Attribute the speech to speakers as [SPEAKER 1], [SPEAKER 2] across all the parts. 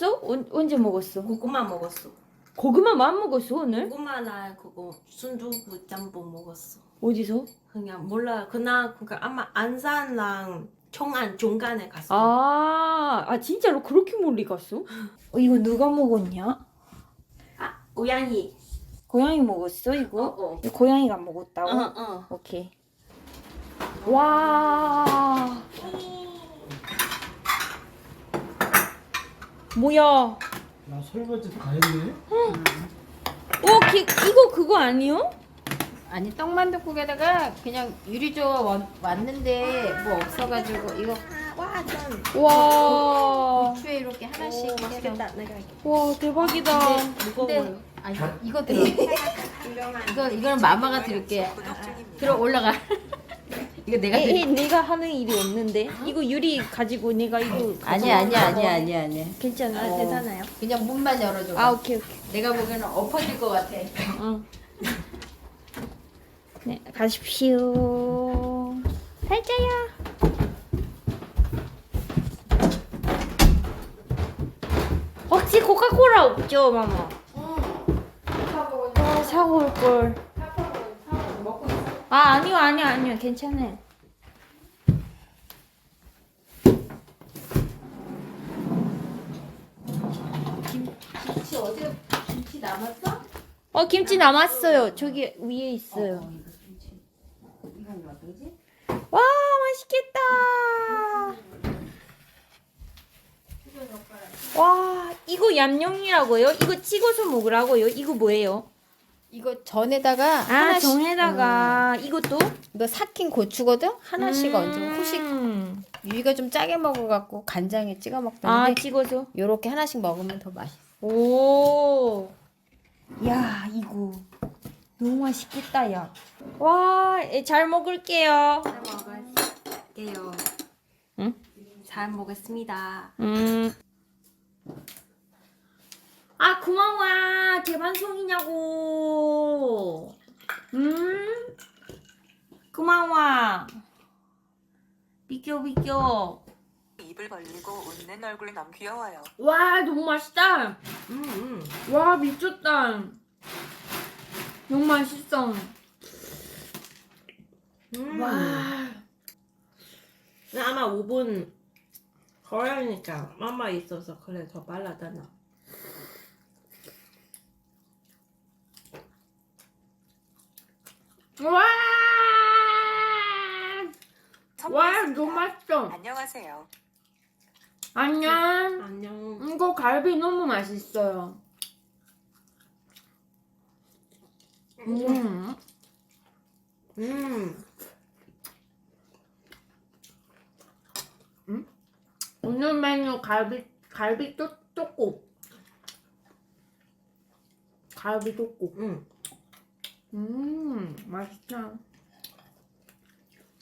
[SPEAKER 1] 먹었어? 언, 언제 먹었어?
[SPEAKER 2] 고구마 먹었어.
[SPEAKER 1] 고구마만 먹었어 오늘?
[SPEAKER 2] 고구마나 그거 순두부 짬뽕 먹었어.
[SPEAKER 1] 어디서?
[SPEAKER 2] 그냥 몰라. 그날 그니까 아마 안산랑 청안 중간에 갔어.
[SPEAKER 1] 아, 아 진짜로 그렇게 멀리 갔어? 어, 이거 누가 먹었냐?
[SPEAKER 2] 아, 고양이.
[SPEAKER 1] 고양이 먹었어 이거?
[SPEAKER 2] 어.
[SPEAKER 1] 이거 고양이가 먹었다고?
[SPEAKER 2] 어, 어.
[SPEAKER 1] 오케이. 와. 뭐야?
[SPEAKER 3] 나 설거지 다 했네.
[SPEAKER 1] 오, 기, 이거 그거 아니요?
[SPEAKER 4] 아니 떡만둣국에다가 그냥 유리조 원- 왔는데 뭐 없어가지고 이거
[SPEAKER 2] 와, 짠.
[SPEAKER 1] 와.
[SPEAKER 4] 추에 이렇게 하나씩
[SPEAKER 2] 맛있겠다. 내가 할게.
[SPEAKER 1] 와, 대박이다.
[SPEAKER 2] 무거워요.
[SPEAKER 4] 근데 아니 이거 들어 이거 이거는 마마가 들을게 들어 올라가 이거 내가
[SPEAKER 1] 에, 에,
[SPEAKER 4] 들
[SPEAKER 1] 내가 하는 일이 없는데. 이거 유리 가지고 내가 이거
[SPEAKER 4] 아니야 아니야 아니야 아니야 아니야
[SPEAKER 1] 괜찮아.
[SPEAKER 2] 아, 괜찮아요.
[SPEAKER 4] 그냥 문만 열어줘
[SPEAKER 1] 아, 오케이, 오케이.
[SPEAKER 4] 내가 보기에는 엎어질 것 같아
[SPEAKER 1] 응. 네, 가십시오. 살자야. 혹시 코카콜라 없죠, 마마? 아, 사고 올 걸. 아, 아니요, 아니요, 아니요. 괜찮아요.
[SPEAKER 4] 김치 어제 김치 남았어?
[SPEAKER 1] 어, 김치 남았어요. 저기 위에 있어요.
[SPEAKER 4] 어, 이거 김치?
[SPEAKER 1] 와, 맛있겠다. 와, 이거 얌용이라고요? 이거 찍어서 먹으라고요? 이거 뭐예요?
[SPEAKER 4] 이거 전에다가
[SPEAKER 1] 아,
[SPEAKER 4] 하나씩
[SPEAKER 1] 정에다가 이것도
[SPEAKER 4] 이거 삭힌 고추거든 하나씩 얹으면
[SPEAKER 1] 음.
[SPEAKER 4] 후식 유이가 좀 짜게 먹어갖고 간장에 찍어
[SPEAKER 1] 아,
[SPEAKER 4] 먹던데
[SPEAKER 1] 찍어서.
[SPEAKER 4] 요렇게 하나씩 먹으면 더 맛있어
[SPEAKER 1] 오. 야, 이거 너무 맛있겠다, 야. 와, 예, 잘 먹을게요.
[SPEAKER 2] 잘 먹을게요.
[SPEAKER 1] 응?
[SPEAKER 2] 잘 먹겠습니다.
[SPEAKER 1] 음. 아, 고마워. 제 방송이냐고. 음. 고마워. 비켜, 비켜.
[SPEAKER 5] 입을 벌리고 웃는 얼굴 너무 귀여워요.
[SPEAKER 1] 와, 너무 맛있다.
[SPEAKER 2] 음, 음.
[SPEAKER 1] 와, 미쳤다. 너무 맛있어.
[SPEAKER 2] 음.
[SPEAKER 1] 와.
[SPEAKER 2] 나 아마 5분 걸으니까 마마 있어서 그래 더 빨라잖아.
[SPEAKER 1] 와. 와. 너무 맛있어.
[SPEAKER 5] 안녕하세요.
[SPEAKER 1] 안녕.
[SPEAKER 2] 안녕.
[SPEAKER 1] 이거 갈비 너무 맛있어요. 음.
[SPEAKER 2] 음.
[SPEAKER 1] 오늘 메뉴 갈비 갈비 또 떡국. 갈비 떡국.
[SPEAKER 2] 음.
[SPEAKER 1] 음, 맛있다.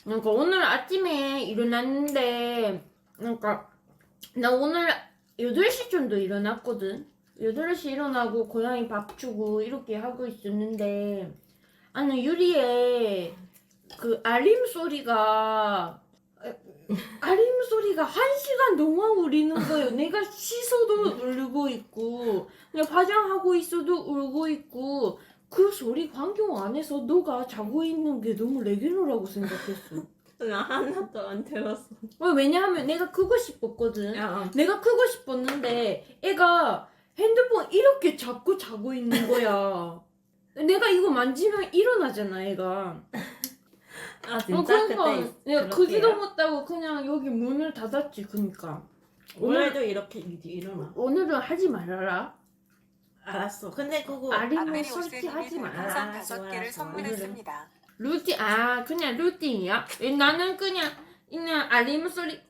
[SPEAKER 1] 그러니까 오늘 아침에 일어났는데, 그러니까 나 오늘 8시 정도 일어났거든. 8시 일어나고 고양이 밥 주고 이렇게 하고 있었는데, 아니, 유리에 그 알림 소리가, 알림 소리가 한 시간 동안 울리는 거예요. 내가 씻어도 울고 있고, 그냥 화장하고 있어도 울고 있고, 그 환경 안에서 너가 자고 있는 게 너무 레게노라고 생각했어.
[SPEAKER 2] 나 하나도 안 들었어.
[SPEAKER 1] 어, 왜냐하면 내가 크고 싶었거든.
[SPEAKER 2] 야,
[SPEAKER 1] 내가 크고 싶었는데 애가 핸드폰 이렇게 잡고 자고 있는 거야. 내가 이거 만지면 일어나잖아, 애가.
[SPEAKER 2] 아
[SPEAKER 1] 어,
[SPEAKER 2] 진짜
[SPEAKER 1] 그러니까
[SPEAKER 2] 그때
[SPEAKER 1] 내가
[SPEAKER 2] 그렇게요?
[SPEAKER 1] 크기도 못하고 그냥 여기 문을 닫았지, 그니까. 오늘,
[SPEAKER 2] 원래도 이렇게 일어나.
[SPEAKER 1] 오늘은 하지 말아라.
[SPEAKER 2] 알았어. 근데 그거
[SPEAKER 1] 아리는
[SPEAKER 5] 안메리
[SPEAKER 1] 설치하지
[SPEAKER 5] 오스님이
[SPEAKER 1] 마라.
[SPEAKER 5] 별풍선
[SPEAKER 2] 아,
[SPEAKER 5] 다섯
[SPEAKER 2] 좋아,
[SPEAKER 5] 개를
[SPEAKER 2] 좋아.
[SPEAKER 5] 선물했습니다.
[SPEAKER 1] 루틴 아 그냥? 에, 나는 그냥 그냥 알림 소리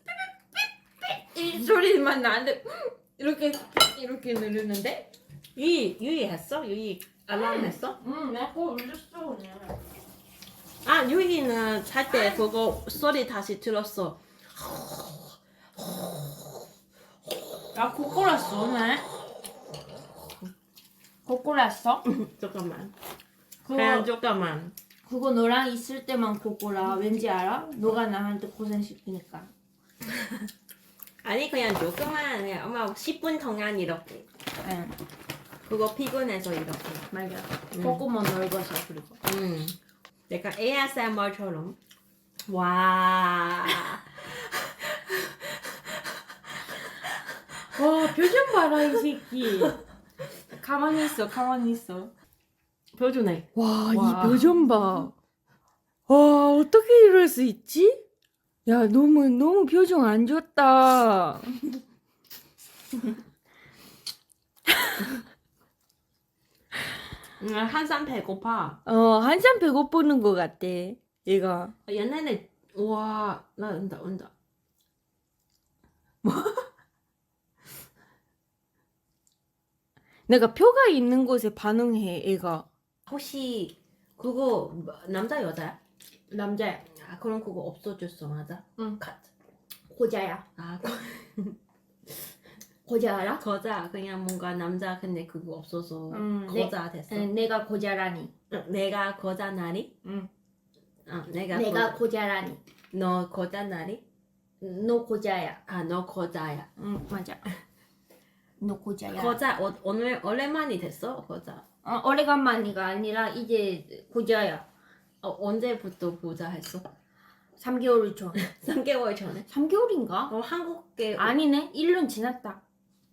[SPEAKER 1] 삐삐삐 이 소리만 나는데 음, 이렇게 이렇게 누르는데
[SPEAKER 2] 유이 유이 했어? 유이 알람 했어?
[SPEAKER 1] 응 내가 그거 울렸어 그냥
[SPEAKER 2] 아 유이는 잘 때 그거 소리 다시 들었어.
[SPEAKER 1] 나 코골았어 오 늘 코골았어?
[SPEAKER 2] 잠깐만.
[SPEAKER 1] 그거
[SPEAKER 2] 그냥 잠깐만.
[SPEAKER 1] 그거 너랑 있을 때만 보고라 왠지 알아? 너가 나한테 고생시키니까
[SPEAKER 2] 아니 그냥 조금만 그냥 엄마 10분 동안 이렇게
[SPEAKER 1] 응
[SPEAKER 2] 그거 피곤해서 이렇게
[SPEAKER 1] 맞아
[SPEAKER 2] 음.
[SPEAKER 1] 콧구멍 넓어서 그리고
[SPEAKER 2] 음. 내가 ASMR처럼 와
[SPEAKER 1] 와 표정 봐라 이 새끼 가만히 있어 가만히 있어
[SPEAKER 2] 표준해
[SPEAKER 1] 와,
[SPEAKER 2] 와.
[SPEAKER 1] 이 표정 봐. 와, 어떻게 이럴 수 있지? 야, 너무, 너무 표정 안 좋다.
[SPEAKER 2] 응, 한참 배고파
[SPEAKER 1] 어, 한참 배고프는 것 같아, 얘가.
[SPEAKER 2] 옛날에 와 나 온다 온다
[SPEAKER 1] 내가 표가 있는 곳에 반응해, 얘가.
[SPEAKER 2] 혹시 그거 남자 여자야?
[SPEAKER 1] 남자야.
[SPEAKER 2] 아 그럼 그거 없어졌어 맞아?
[SPEAKER 1] 응.
[SPEAKER 2] 컷.
[SPEAKER 1] 고자야.
[SPEAKER 2] 아
[SPEAKER 1] 고자 알아?
[SPEAKER 2] 거자 그냥 뭔가 남자 근데 그거 없어서
[SPEAKER 1] 음,
[SPEAKER 2] 거자 됐어
[SPEAKER 1] 응, 내가 고자라니.
[SPEAKER 2] 응, 내가 거자 나리?
[SPEAKER 1] 응.
[SPEAKER 2] 어, 내가
[SPEAKER 1] 내가
[SPEAKER 2] 거자.
[SPEAKER 1] 고자라니.
[SPEAKER 2] 너 거자 나리?
[SPEAKER 1] 너 고자야.
[SPEAKER 2] 아너 거자야
[SPEAKER 1] 응, 맞아. 너 고자야.
[SPEAKER 2] 거자 어, 오늘 오랜만이 됐어 거자
[SPEAKER 1] 어, 오래간만이가 아니라 이제 고자야.
[SPEAKER 2] 어, 언제부터 보자 했어?
[SPEAKER 1] 3개월 전.
[SPEAKER 2] 3개월 전에?
[SPEAKER 1] 3개월인가?
[SPEAKER 2] 어 한국에
[SPEAKER 1] 아니네. 1년 지났다.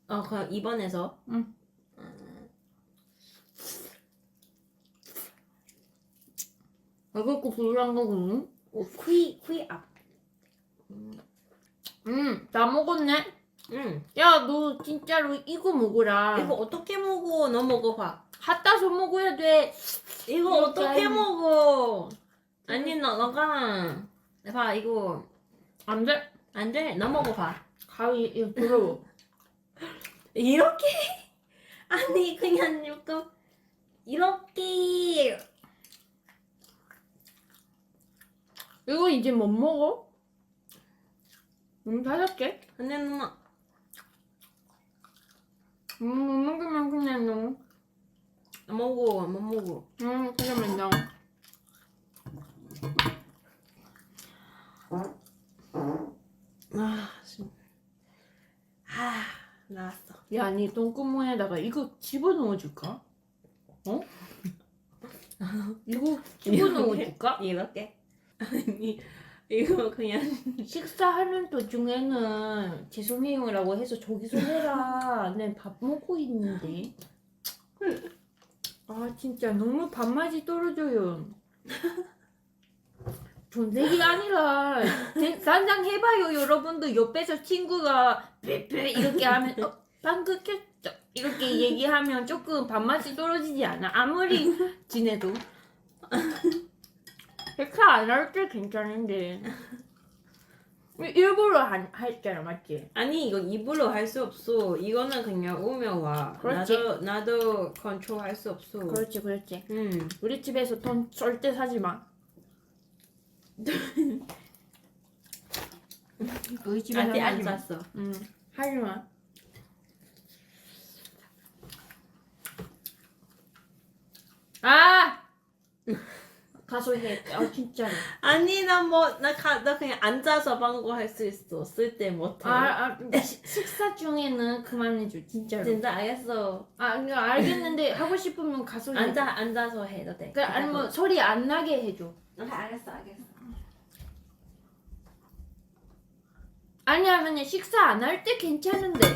[SPEAKER 2] 어 그럼 입원해서
[SPEAKER 1] 응. 왜 그렇게 불안한 거니?
[SPEAKER 2] 어, 퀴, 퀴 앞.
[SPEAKER 1] 응, 다 먹었네.
[SPEAKER 2] 응.
[SPEAKER 1] 야, 너 진짜로 이거 먹어라.
[SPEAKER 2] 이거 어떻게 먹어? 너 먹어봐.
[SPEAKER 1] 핫따서 먹어야 돼.
[SPEAKER 2] 이거 어떻게
[SPEAKER 1] 짠.
[SPEAKER 2] 먹어? 아니 너 너가 봐 이거
[SPEAKER 1] 안 돼.
[SPEAKER 2] 안 돼. 너 먹어봐.
[SPEAKER 1] 가위, 이거 부러워.
[SPEAKER 2] 이렇게 아니 그냥 조금 이렇게
[SPEAKER 1] 이거 이제 못 먹어? 음, 다섯 개?
[SPEAKER 2] 근데 너
[SPEAKER 1] 음, 못 먹으면 그냥 너.
[SPEAKER 2] 안 먹어 못 먹어.
[SPEAKER 1] 음, 그러면 너.
[SPEAKER 2] 아 진. 아 나왔어.
[SPEAKER 1] 야, 니 똥구멍에다가 이거 집어넣어 줄까? 어? 이거 집어넣어 줄까?
[SPEAKER 2] 이렇게 아니 이거 그냥
[SPEAKER 1] 식사하는 도중에는 죄송해요라고 해서 저기서 해라. 내밥 먹고 있는데. 아 진짜 너무 밥맛이 떨어져요. 존색이 아니라 제- 상상 해봐요 여러분도 옆에서 친구가 빼빼 이렇게 하면 어, 방금 켰죠 이렇게 얘기하면 조금 밥맛이 떨어지지 않아 아무리 지내도 백사 안할 때 괜찮은데 일부러 안 했잖아 맞지?
[SPEAKER 2] 아니 이거 입으로 할 수 없어. 이거는 그냥 오면 와.
[SPEAKER 1] 그렇지.
[SPEAKER 2] 나도 나도 컨트롤 할 수 없어.
[SPEAKER 1] 그렇지 그렇지
[SPEAKER 2] 음.
[SPEAKER 1] 우리 집에서 돈 절대 사지 마 우리 집에서
[SPEAKER 2] 아직
[SPEAKER 1] 안마
[SPEAKER 2] 잤어.
[SPEAKER 1] 응 하지 마 아! 가서 해. 아 진짜로.
[SPEAKER 2] 아니 나뭐나나 그냥 앉아서 방구 할 수 있어. 쓸 때 못해.
[SPEAKER 1] 아, 아 시- 식사 중에는 그만해줘 진짜로.
[SPEAKER 2] 진짜 알겠어.
[SPEAKER 1] 아 이거 알겠는데 하고 싶으면 가서 해.
[SPEAKER 2] 앉아 앉아서 해도 돼.
[SPEAKER 1] 그 아니 뭐 소리 안 나게 해줘.
[SPEAKER 2] 그래, 알겠어 알겠어.
[SPEAKER 1] 아니야 그냥 식사 안 할 때 괜찮은데.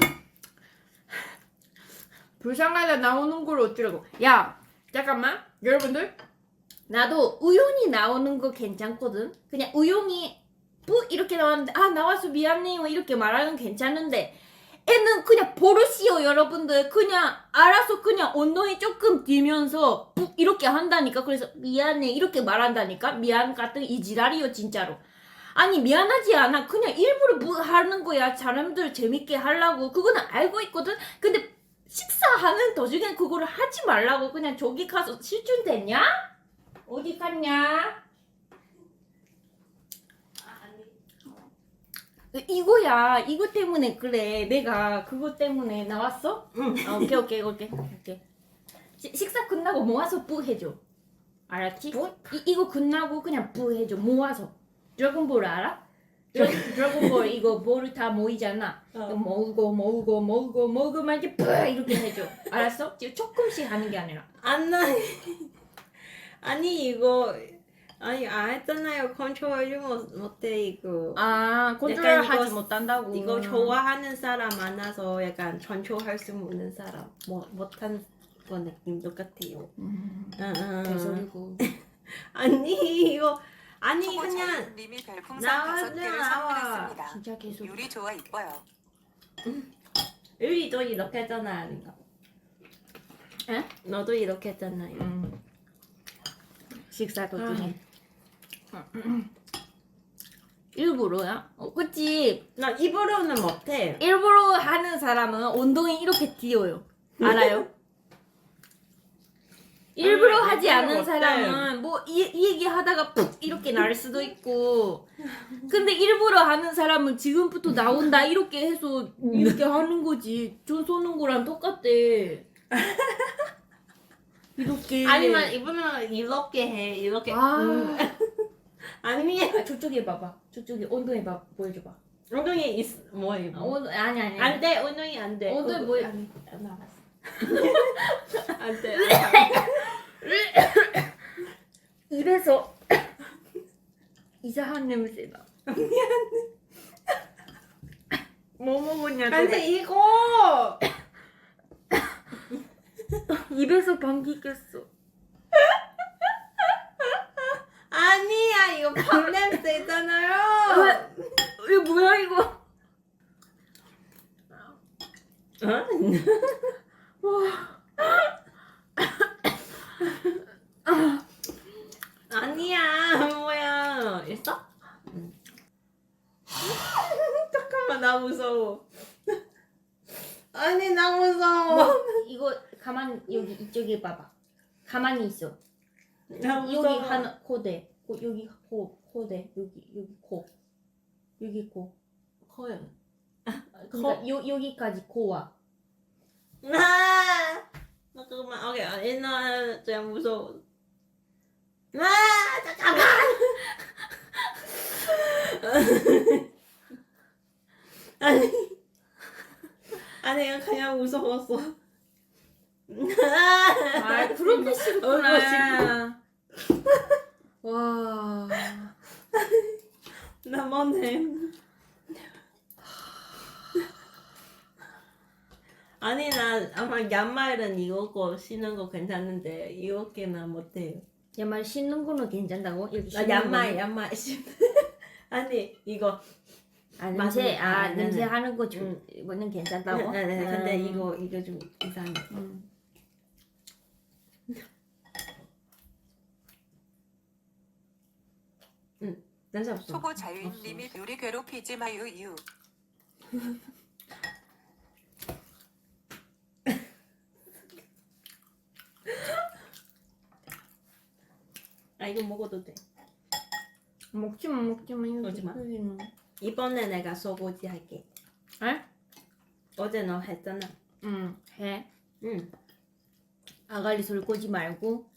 [SPEAKER 1] 불쌍하다 나오는 걸 어쩌라고. 야 잠깐만 여러분들 나도 우연히 나오는 거 괜찮거든. 그냥 우연히 뿌 이렇게 나왔는데 아 나와서 미안해요 이렇게 말하는 건 괜찮은데 애는 그냥 버릇이요 여러분들. 그냥 알아서 그냥 엉덩이 조금 뒤면서 뿌 이렇게 한다니까. 그래서 미안해 이렇게 말한다니까. 미안 같은 이 지랄이요 진짜로. 아니 미안하지 않아. 그냥 일부러 뭐 하는 거야. 사람들 재밌게 하려고. 그거는 알고 있거든. 근데 식사하는 도중에 그거를 하지 말라고 그냥 저기 가서 실준됐냐? 어디 갔냐? 이거야 이거 때문에 그래 내가 그거 때문에 나왔어?
[SPEAKER 2] 응.
[SPEAKER 1] 아, 오케이 오케이 오케이 오케이 시- 식사 끝나고 모아서 뿌 해줘 알았지? 이, 이거 끝나고 그냥 뿌 해줘 모아서 드래곤볼 알아? 드래, 드래곤볼 이거 볼을 다 모이잖아 이거 모으고 모으고 모으고 모으고 이렇게 뿌 이렇게 해줘 알았어? 지금 조금씩 하는 게 아니라
[SPEAKER 2] 안 나. 아니 이거 아니 안 했잖아요. 컨트롤 못 못해 이거.
[SPEAKER 1] 아 컨트롤
[SPEAKER 2] 약간 이거
[SPEAKER 1] 하지 못한다고
[SPEAKER 2] 이거 좋아하는 사람 많아서 약간 컨트롤할 수 없는 사람 뭐 못한 거 느낌 똑같아요.
[SPEAKER 1] 음,
[SPEAKER 2] 응, 응.
[SPEAKER 1] 개소리고
[SPEAKER 2] 아니 이거 아니
[SPEAKER 5] 초보
[SPEAKER 2] 그냥
[SPEAKER 5] 자연님이 별풍선
[SPEAKER 2] 나와,
[SPEAKER 5] 다섯 개를
[SPEAKER 2] 나와.
[SPEAKER 5] 선물했습니다.
[SPEAKER 1] 진짜 개소리
[SPEAKER 5] 요리 좋아 이뻐요.
[SPEAKER 2] 의리도 이렇게 했잖아 아닌가?
[SPEAKER 1] 에?
[SPEAKER 2] 너도 이렇게 했잖아요.
[SPEAKER 1] 음. 식사 덕분에 일부러야? 어, 그치
[SPEAKER 2] 나 입으로는 못해.
[SPEAKER 1] 일부러 하는 사람은 엉덩이 이렇게 띄어요. 알아요? 일부러
[SPEAKER 2] 아,
[SPEAKER 1] 하지
[SPEAKER 2] 일부러 못해.
[SPEAKER 1] 사람은 뭐 이 얘기 하다가 푹 이렇게 날 수도 있고 근데 일부러 하는 사람은 지금부터 나온다 이렇게 해서 이렇게 하는 거지 전 쏘는 거랑 똑같대 이렇게
[SPEAKER 2] 아니면 입으면 이렇게 해 이렇게.
[SPEAKER 1] 아,
[SPEAKER 2] 음. 아니
[SPEAKER 1] 아 저쪽에 봐봐 저쪽에 엉덩이 봐 보여줘봐
[SPEAKER 2] 엉덩이 있 뭐예요?
[SPEAKER 1] 아, 엉 아니 아니
[SPEAKER 2] 안 돼, 엉덩이 안 돼.
[SPEAKER 1] 엉덩이
[SPEAKER 2] 그거-
[SPEAKER 1] 뭐-
[SPEAKER 2] 안, 안 나갔어. 안 돼.
[SPEAKER 1] 이래서 이상한 냄새나. 뭐 먹었냐?
[SPEAKER 2] 아니 이거
[SPEAKER 1] 입에서 방귀 꼈어.
[SPEAKER 2] 아니야 이거 밥 냄새잖아요.
[SPEAKER 1] 이거 뭐야 이거?
[SPEAKER 2] 어? 아니야 뭐야 있어? 응. 잠깐만 나 무서워. 아니 나 무서워.
[SPEAKER 1] 이거 가만 여기 이쪽에 봐봐. 가만히 있어.
[SPEAKER 2] 나 무서워.
[SPEAKER 1] 여기 하나 코대. 코, 여기 코 코대. 여기 여기 코. 여기 코.
[SPEAKER 2] 커요.
[SPEAKER 1] 그러니까 요 여기까지 코와.
[SPEAKER 2] 아, 잠깐만. 오케이. 아, 옛날 진짜 무서워. 아, 잠깐만. 아니, 아니 그냥 무서웠어.
[SPEAKER 1] 아 그렇게 싫구나. 와.
[SPEAKER 2] 나만해. 아니 나 아마 양말은 이거 신는 거 괜찮은데 이렇게는 못해요.
[SPEAKER 1] 양말 신는 거는 괜찮다고? 이렇게 신는
[SPEAKER 2] 양말
[SPEAKER 1] 거는?
[SPEAKER 2] 양말 신. 아니 이거
[SPEAKER 1] 아
[SPEAKER 2] 맞아.
[SPEAKER 1] 냄새 아
[SPEAKER 2] 아, 네네.
[SPEAKER 1] 냄새 하는 거 좀,
[SPEAKER 2] 응.
[SPEAKER 1] 이거는 괜찮다고?
[SPEAKER 2] 네, 네, 근데
[SPEAKER 1] 음.
[SPEAKER 2] 이거 이거 좀 이상해.
[SPEAKER 1] 음.
[SPEAKER 2] 냄새 없어.
[SPEAKER 5] 초보 자연님이 요리 괴롭히지 마요 유.
[SPEAKER 2] 아 이거 먹어도 돼.
[SPEAKER 1] 먹지 마 먹지 마 이거
[SPEAKER 2] 먹지 마.
[SPEAKER 1] 여기는.
[SPEAKER 2] 이번에 내가 소고기 할게.
[SPEAKER 1] 에?
[SPEAKER 2] 어제 너 했잖아.
[SPEAKER 1] 응 해.
[SPEAKER 2] 응.
[SPEAKER 1] 아가리 꼬지 말고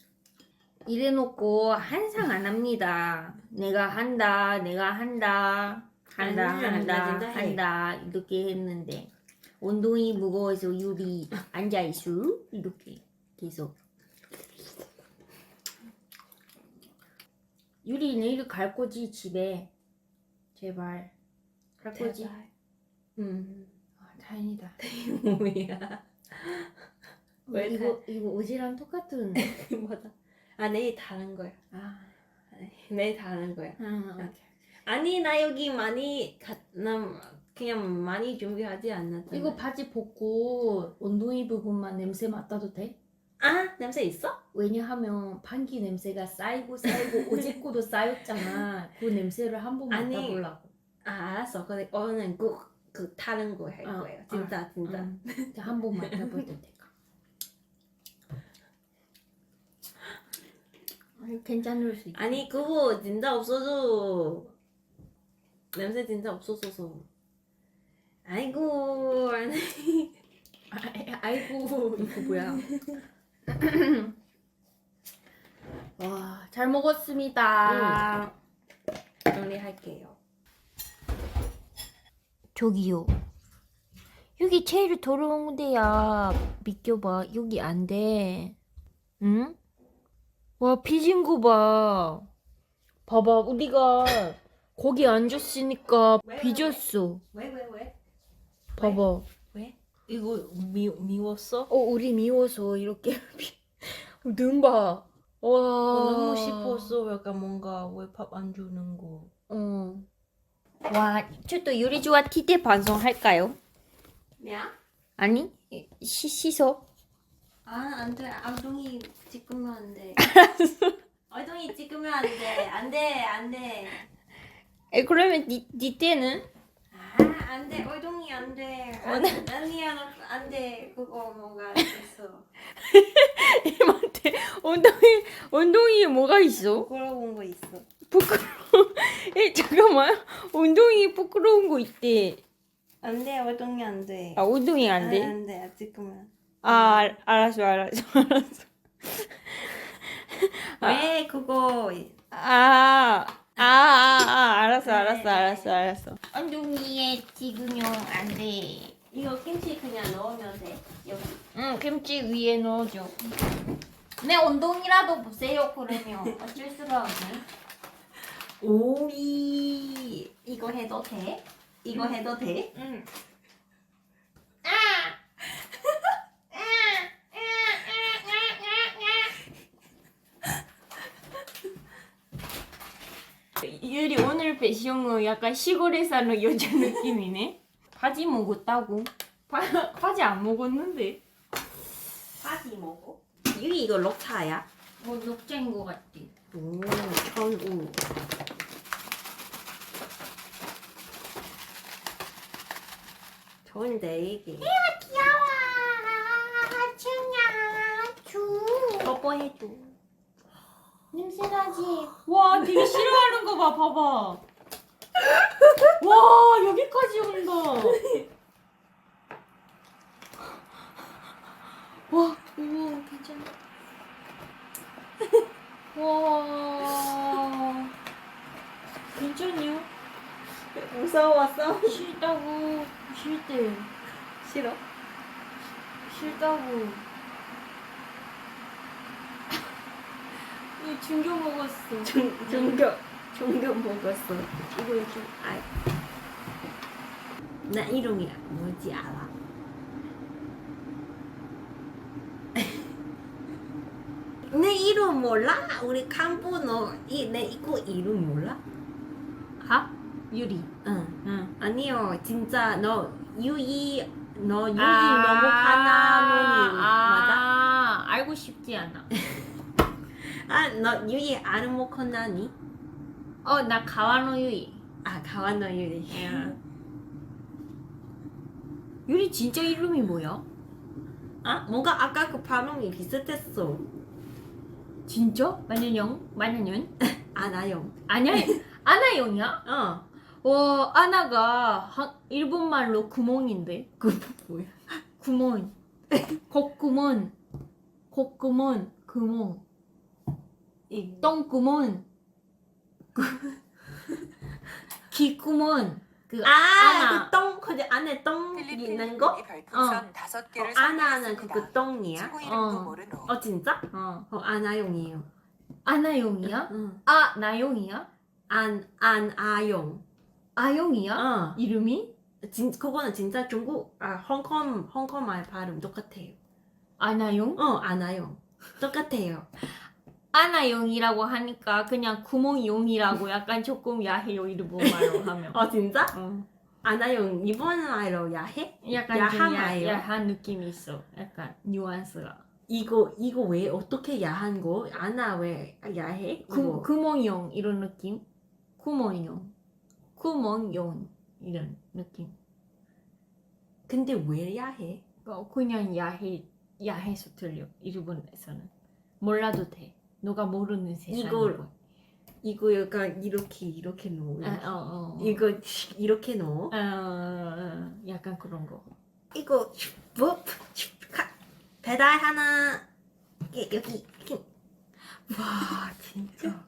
[SPEAKER 1] 이래놓고 한상 안 합니다. 내가 한다, 내가 한다, 한다,
[SPEAKER 2] 아니야,
[SPEAKER 1] 한다,
[SPEAKER 2] 나 진짜 해.
[SPEAKER 1] 한다 이렇게 했는데 엉덩이 무거워서 유리 앉아 있어 이렇게 계속. 유리 내일 갈 거지 집에 제발 갈 거지.
[SPEAKER 2] 제발. 응.
[SPEAKER 1] 아, 다행이다.
[SPEAKER 2] 뭐야? 왜
[SPEAKER 1] 이거 이거 어제랑 똑같은.
[SPEAKER 2] 뭐다? 아 내일 다른 거야.
[SPEAKER 1] 아,
[SPEAKER 2] 내일 다른 거야.
[SPEAKER 1] 아, 오케이.
[SPEAKER 2] 아니 나 여기 많이 가, 나 그냥 많이 준비하지 않았잖아.
[SPEAKER 1] 이거 바지 벗고 엉덩이 부분만 냄새 맡아도 돼?
[SPEAKER 2] 아 냄새 있어?
[SPEAKER 1] 왜냐하면 방귀 냄새가 쌓이고 쌓이고 거도 쌓였잖아. 그 냄새를 한 번
[SPEAKER 2] 아니,
[SPEAKER 1] 맡아보려고.
[SPEAKER 2] 아 알았어. 근데 오늘 그그 다른 거 할
[SPEAKER 1] 어,
[SPEAKER 2] 거예요. 진짜 진짜.
[SPEAKER 1] 응. 한번 맡아볼 때내 아니, 괜찮을 수 있어.
[SPEAKER 2] 아니 그거 진짜 없어져. 냄새 진짜 없어져서. 아이고 아니.
[SPEAKER 1] 아, 아이고 이거 뭐야? 와, 잘 먹었습니다.
[SPEAKER 2] 정리할게요.
[SPEAKER 4] 저기요. 여기 제일 더러운 데야. 비켜봐. 여기 안 돼. 응? 와, 거 봐. 봐봐, 우리가 거기 앉았으니까
[SPEAKER 2] 왜, 왜,
[SPEAKER 4] 빚었어.
[SPEAKER 2] 왜왜 왜?
[SPEAKER 4] 봐봐.
[SPEAKER 2] 왜? 이거 미 미웠어?
[SPEAKER 4] 어, 우리 미워서 이렇게. 눈 봐. 와.
[SPEAKER 2] 너무 싶었어. 약간 뭔가 왜 밥 안 주는 거.
[SPEAKER 4] 어. 와, 저도 요리 좋아 티대 방송 할까요?
[SPEAKER 2] 야?
[SPEAKER 4] 아니, 시, 씻어.
[SPEAKER 2] 아, 안 돼. 엉덩이 찍으면 안 돼. 엉덩이 찍으면 안 돼. 안 돼. 안 돼.
[SPEAKER 4] 에, 그러면 니, 니 때는?
[SPEAKER 2] 아, 안 돼. 엉덩이 안 돼. 안, 아니야. 나 안 돼. 그거 뭔가 있어.
[SPEAKER 4] 님한테 엉덩이, 엉덩이에 뭐가 있어?
[SPEAKER 2] 부끄러운 거 있어.
[SPEAKER 4] 부끄러워. 에, 잠깐만. 엉덩이 부끄러운 거 있대.
[SPEAKER 2] 안 돼. 엉덩이 안 돼.
[SPEAKER 4] 아, 엉덩이 안
[SPEAKER 2] 아,
[SPEAKER 4] 돼?
[SPEAKER 2] 안 돼. 찍으면.
[SPEAKER 4] 아, 알- 알았어, 알았어, 알았어.
[SPEAKER 2] 왜 그거
[SPEAKER 4] 아, 아, 아, 아, 알았어, 알았어, 알았어, 알았어. 엉덩이에 지금용 안 돼.
[SPEAKER 2] 이거 김치 그냥 넣으면 돼. 여기.
[SPEAKER 4] 응, 김치 위에 넣어줘. 내 엉덩이라도 보세요, 그러면. 어쩔 수가 없네.
[SPEAKER 2] 오이 이거 해도 돼? 이거 해도 돼?
[SPEAKER 4] 응. 배시영은 약간 시골에 사는 여자 느낌이네. 바지 먹었다고. 바, 바지 안 먹었는데.
[SPEAKER 2] 바지 먹어? 유이 이거 녹차야?
[SPEAKER 4] 뭐 녹차인 것 같아.
[SPEAKER 2] 오 천우 좋은데 이게
[SPEAKER 4] 귀여워. 춘야, 주.
[SPEAKER 2] 뽀뽀해줘
[SPEAKER 4] 냄새 나지?
[SPEAKER 1] 와, 되게 싫어하는 거 봐, 봐봐. 와, 여기까지 온다.
[SPEAKER 4] 와, 오, 괜찮아.
[SPEAKER 1] 와. 괜찮냐?
[SPEAKER 2] 무서웠어?
[SPEAKER 1] 싫다고. 싫대.
[SPEAKER 2] 싫어?
[SPEAKER 1] 싫다고. 이거 중겨 먹었어.
[SPEAKER 2] 중, 중교 중교 먹었어 이거 좀 아. 나 이름이 뭐지 알아? 내 이름 몰라? 우리 칸부 너이내 이거 이름 몰라?
[SPEAKER 1] 아? 유리.
[SPEAKER 2] 응.
[SPEAKER 1] 응.
[SPEAKER 2] 아니요 진짜 너 유이 너 유이
[SPEAKER 1] 아,
[SPEAKER 2] 너무 하나노니 맞아?
[SPEAKER 1] 아, 알고 싶지 않아.
[SPEAKER 2] 아 너 유이 아르모코나니?
[SPEAKER 1] 어, 나 가와노 유이.
[SPEAKER 2] 아 가와노 유이
[SPEAKER 1] 유리 진짜 이름이 뭐야?
[SPEAKER 2] 아 뭔가 아까 그 발음이 비슷했어
[SPEAKER 1] 진짜? 만년영? 만년연?
[SPEAKER 2] 아나영
[SPEAKER 1] 아니야. 아나영이야?
[SPEAKER 2] 어
[SPEAKER 1] 와, 아나가 한, 일본말로 구멍인데.
[SPEAKER 2] 그 뭐야?
[SPEAKER 1] 구멍. 콧구멍. 콧구멍. 구멍.
[SPEAKER 2] 이
[SPEAKER 1] 똥구멍. 귀구멍. 그
[SPEAKER 2] 아,
[SPEAKER 1] 아나.
[SPEAKER 2] 그 똥, 그 안에 똥 있는 거?
[SPEAKER 5] 필리핀 별풍선 다섯
[SPEAKER 2] 어,
[SPEAKER 5] 개를
[SPEAKER 2] 아나는
[SPEAKER 5] 선물했습니다.
[SPEAKER 2] 그 똥이야?
[SPEAKER 5] 친구 이름도
[SPEAKER 1] 어.
[SPEAKER 2] 어, 진짜?
[SPEAKER 1] 어.
[SPEAKER 2] 어, 아나용이에요.
[SPEAKER 1] 아나용이야?
[SPEAKER 2] 응.
[SPEAKER 1] 아, 나용이야?
[SPEAKER 2] 안, 안, 아용.
[SPEAKER 1] 아용이야?
[SPEAKER 2] 어.
[SPEAKER 1] 이름이?
[SPEAKER 2] 진, 그거는 진짜 중국, 아, 홍콩, 홍콩 말 발음 똑같아요.
[SPEAKER 1] 아나용?
[SPEAKER 2] 어, 아나용. 똑같아요.
[SPEAKER 1] 아나용이라고 하니까 그냥 구멍용이라고 약간 조금 야해요 일본말로 하면.
[SPEAKER 2] 어, 진짜?
[SPEAKER 1] 어.
[SPEAKER 2] 아나용, 일본 말로 야해?
[SPEAKER 1] 약간
[SPEAKER 2] 야한
[SPEAKER 1] 좀 야? 야한 느낌이 있어. 약간 뉘앙스가.
[SPEAKER 2] 이거, 이거 왜, 어떻게 야한 거? 아나 왜 야해?
[SPEAKER 1] 구,
[SPEAKER 2] 이거.
[SPEAKER 1] 구멍용 이런 느낌? 구멍용. 구멍용 이런 느낌.
[SPEAKER 2] 근데 왜 야해?
[SPEAKER 1] 어, 그냥 야해 야해서 들려 일본에서는 몰라도 돼. 너가 모르는 세상이고.
[SPEAKER 2] 이걸- 이거 약간 이렇게, 이렇게 놓어.
[SPEAKER 1] 아, 어, 어, 어.
[SPEAKER 2] 이거 이렇게 넣어?
[SPEAKER 1] 어, 어, 어, 약간 그런 거.
[SPEAKER 2] 이거 뭐 배달 하나 이- 여기 이렇게
[SPEAKER 1] 와 진짜.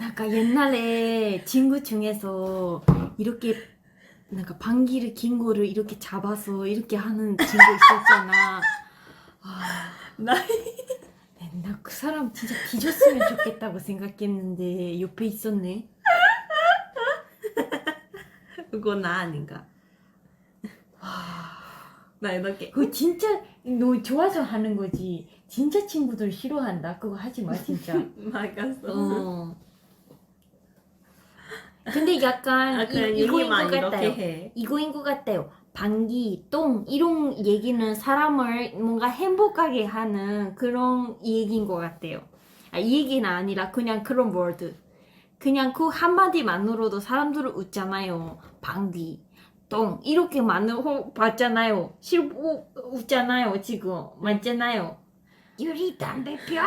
[SPEAKER 1] 약간 옛날에 친구 중에서 이렇게 뭔가 방귀를 긴 거를 이렇게 잡아서 이렇게 하는 친구 있었잖아. 아,
[SPEAKER 2] 나
[SPEAKER 1] 맨날 그 사람 진짜 뒤졌으면 좋겠다고 생각했는데 옆에 있었네.
[SPEAKER 2] 그거 나 아닌가? 나 이렇게
[SPEAKER 1] 그거 진짜 너 좋아서 하는 거지. 진짜 친구들 싫어한다. 그거 하지 마 진짜.
[SPEAKER 2] 막았어.
[SPEAKER 1] 어. 근데 약간
[SPEAKER 2] 아 그냥
[SPEAKER 1] 이, 이거인 것
[SPEAKER 2] 이렇게
[SPEAKER 1] 같아요.
[SPEAKER 2] 해.
[SPEAKER 1] 이거인 것 같아요. 방귀, 똥 이런 얘기는 사람을 뭔가 행복하게 하는 그런 얘기인 것 같아요. 아, 이 얘기는 아니라 그냥 그런 월드. 그냥 그 한마디만으로도 사람들을 웃잖아요. 방귀, 똥 이렇게 만으로 봤잖아요. 실 우, 웃잖아요 지금 맞잖아요. 유리 담배 펴?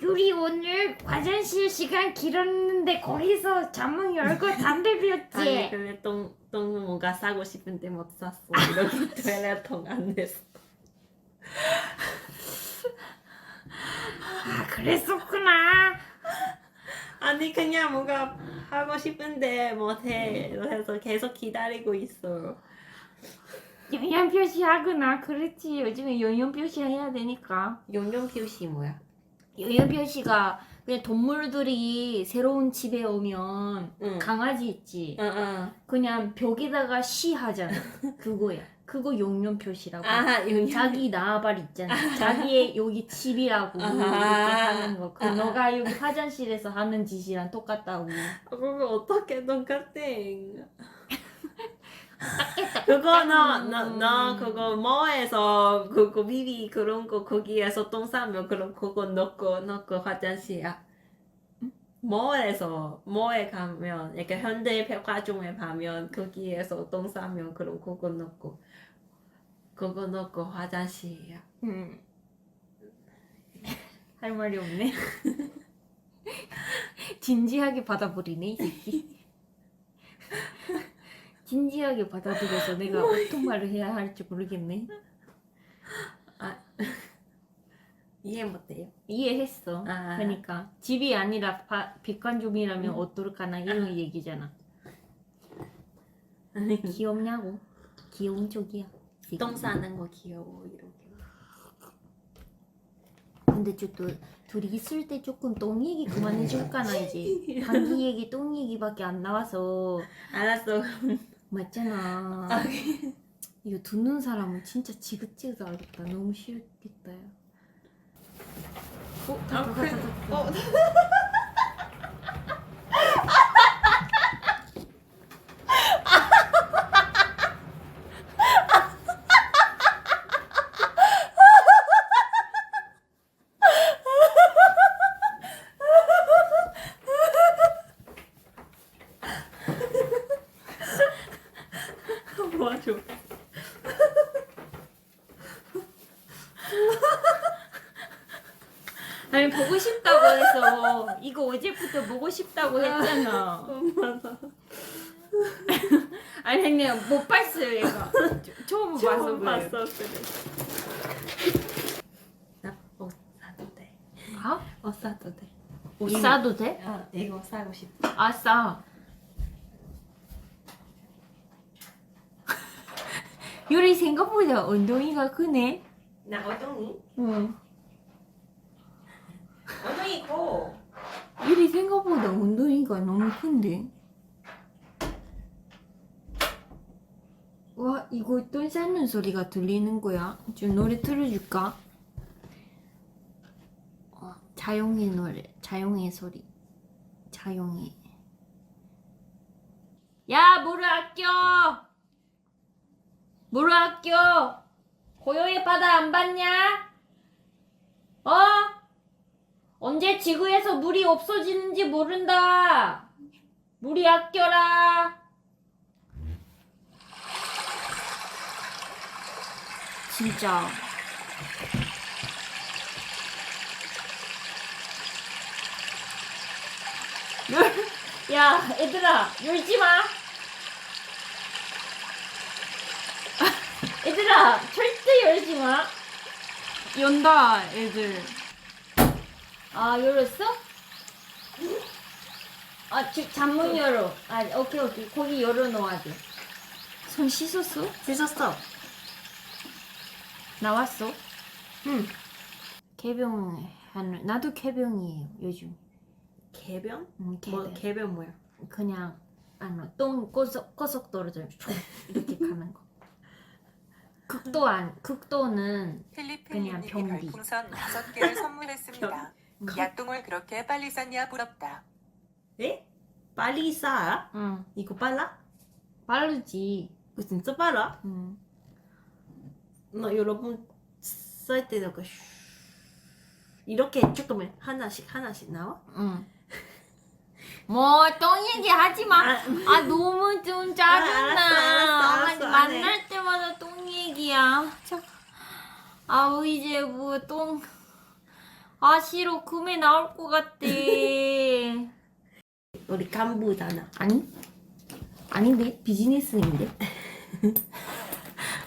[SPEAKER 1] 유리 오늘 화장실 시간 길었는데 거기서 자문 열고 담배
[SPEAKER 2] 아니
[SPEAKER 1] 피웠지?
[SPEAKER 2] 근데 똥, 똥 뭔가 싸고 싶은데 못 샀어. 이렇게 토일렛통 안 냈어.
[SPEAKER 1] 아 그랬었구나.
[SPEAKER 2] 아니 그냥 뭔가 하고 싶은데 못해. 그래서 계속 기다리고 있어.
[SPEAKER 1] 영양 표시하구나. 그렇지. 요즘에 영양 표시 해야 되니까.
[SPEAKER 2] 용용 표시 뭐야?
[SPEAKER 1] 표시가 그냥 동물들이 새로운 집에 오면
[SPEAKER 2] 응.
[SPEAKER 1] 강아지 있지.
[SPEAKER 2] 응, 응.
[SPEAKER 1] 그냥 벽에다가 시 하잖아. 그거야. 그거 용량 표시라고.
[SPEAKER 2] 아, 용용.
[SPEAKER 1] 자기 나발 있잖아. 자기의 여기 집이라고. 이렇게 하는 거. 그. 너가 여기 화장실에서 하는 짓이랑 똑같다고.
[SPEAKER 2] 그거 어떻게 똑같아? 그거 너 너 너 그거 뭐에서 그거 미리 그런 거 거기에서 똥 싸면 그럼 그거 넣고 넣고 화장실이야. 뭐에서 뭐에 가면 이렇게 현대 백화점에 가면 거기에서 똥 싸면 그럼 그거 넣고 그거 넣고 화장실이야.
[SPEAKER 1] 음. 할 말이 없네. 진지하게 받아버리네 이 새끼. 진지하게 받아들여서 내가 어떤 말을 해야 할지 모르겠네.
[SPEAKER 2] 이해 못해요.
[SPEAKER 1] 이해했어.
[SPEAKER 2] 아.
[SPEAKER 1] 그러니까 집이 아니라 바, 백관점이라면 어떨까나 이런 얘기잖아.
[SPEAKER 2] 아니
[SPEAKER 1] 귀엽냐고? 귀여운 쪽이야.
[SPEAKER 2] 똥 싸는 거 귀여워 이렇게.
[SPEAKER 1] 근데 저또 둘이 있을 때 조금 똥 얘기 그만해줄까나 이제 방귀 얘기 똥 얘기밖에 안 나와서
[SPEAKER 2] 알았어.
[SPEAKER 1] 맞잖아. 이거 듣는 사람은 진짜 지긋지긋하겠다. 너무 싫겠다. 야. 어, 다, 다, 다, 다, 다, 다.
[SPEAKER 2] 도와줘.
[SPEAKER 1] 아니 보고 싶다고 해서 어제부터 보고 싶다고 했잖아.
[SPEAKER 2] 맞아.
[SPEAKER 1] 아니 그냥 못 봤어요 얘가. 처음 봐서
[SPEAKER 2] 처음
[SPEAKER 1] 그래.
[SPEAKER 2] 봤어 그래. 나옷 사도 돼.
[SPEAKER 1] 아?
[SPEAKER 2] 옷 사도 돼.
[SPEAKER 1] 옷 싸도 돼?
[SPEAKER 2] 아 이거 사고 싶어.
[SPEAKER 1] 아 싸. 요리 생각보다 엉덩이가 크네.
[SPEAKER 2] 나 엉덩이.
[SPEAKER 1] 응.
[SPEAKER 2] 엉덩이 커.
[SPEAKER 1] 요리 생각보다 엉덩이가 너무 큰데. 와 이거 똥 싸는 소리가 들리는 거야. 좀 노래 틀어줄까? 어, 자용의 노래, 자용의 소리, 자용의. 야 물을 아껴. 물을 아껴. 고요의 바다 안 봤냐? 어? 언제 지구에서 물이 없어지는지 모른다. 물이 아껴라. 진짜. 열, 야, 얘들아, 열지 마. 얘들아, 절대 열지 마. 연다 애들.
[SPEAKER 6] 아 열었어? 아 지, 잠문 열어. 아 오케이 오케이 거기 열어 놓아야 돼.
[SPEAKER 1] 손 씻었어?
[SPEAKER 2] 씻었어.
[SPEAKER 1] 나왔어?
[SPEAKER 2] 응.
[SPEAKER 1] 개병 하는 나도 개병이에요 요즘.
[SPEAKER 2] 개변?
[SPEAKER 1] 음, 개병.
[SPEAKER 2] 뭐 개변 뭐야?
[SPEAKER 1] 그냥 아노 똥 고속 고속도로를 쭉 이렇게 가는 거. 극도 안 극도는 그냥
[SPEAKER 5] 필리핀님이
[SPEAKER 1] 변비.
[SPEAKER 5] 별풍선 다섯 개를 선물했습니다. 야똥을 그렇게 빨리 쌌냐 부럽다.
[SPEAKER 2] 에? 빨리 싸?
[SPEAKER 1] 응
[SPEAKER 2] 이거 빨라?
[SPEAKER 1] 빠르지.
[SPEAKER 2] 이거 진짜 빨라?
[SPEAKER 1] 응.
[SPEAKER 2] 나 여러분 쌀 때는 그 슈- 이렇게 조금만 하나씩 하나씩 나와?
[SPEAKER 1] 응. 뭐 똥 얘기 하지 마.
[SPEAKER 2] 아,
[SPEAKER 1] 아 너무 좀 짜증나.
[SPEAKER 2] 알았어, 알았어, 알았어,
[SPEAKER 1] 아,
[SPEAKER 2] 안 해.
[SPEAKER 1] 만날 때마다 똥 얘기야. 참. 아 이제 뭐 똥. 아 싫어 금에 나올 것 같대.
[SPEAKER 2] 우리 간부잖아.
[SPEAKER 1] 아니 아닌데 비즈니스인데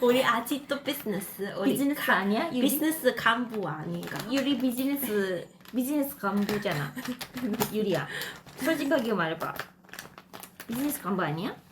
[SPEAKER 2] 우리 아직도 비즈니스. 우리
[SPEAKER 1] 비즈니스 아니야? 유리
[SPEAKER 2] 비즈니스 간부 아닌가?
[SPEAKER 1] 유리 비즈니스 비즈니스 간부잖아. 유리야 솔직하게 말해봐. 비즈니스 간부 아니야?